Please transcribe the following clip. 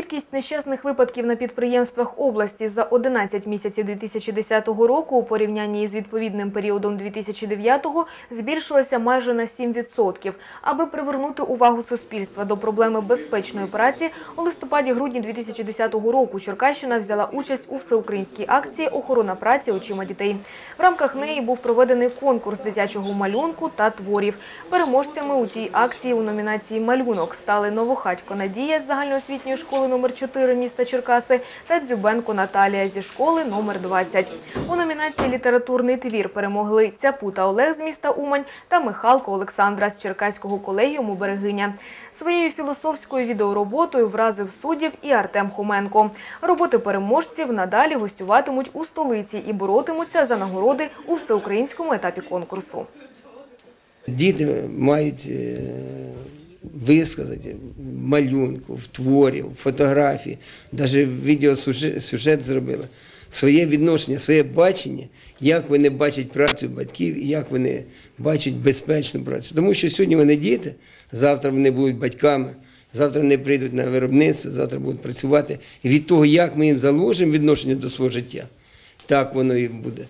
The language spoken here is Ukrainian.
Кількість нещасних випадків на підприємствах області за 11 місяців 2010 року у порівнянні із відповідним періодом 2009 збільшилася майже на 7%. Аби привернути увагу суспільства до проблеми безпечної праці, у листопаді-грудні 2010 року Черкащина взяла участь у всеукраїнській акції «Охорона праці очима дітей». В рамках неї був проведений конкурс дитячого малюнку та творів. Переможцями у цій акції у номінації «Малюнок» стали Новохатько Надія з загальноосвітньої школи номер 4 міста Черкаси та Дзюбенко Наталія зі школи номер 20. У номінації «Літературний твір» перемогли Цяпута Олег з міста Умань та Михалко Олександра з Черкаського колегіуму «Берегиня». Своєю філософською відеороботою вразив суддів і Артем Хоменко. Роботи переможців надалі гостюватимуть у столиці і боротимуться за нагороди у всеукраїнському етапі конкурсу. Діти мають е, висказати в малюнку, в творі, в фотографії, навіть відеосюжет сюжет зробили. Своє відношення, своє бачення, як вони бачать працю батьків як вони бачать безпечну працю. Тому що сьогодні вони діти, завтра вони будуть батьками, завтра вони прийдуть на виробництво, завтра будуть працювати. І від того, як ми їм заложимо відношення до свого життя, так воно і буде.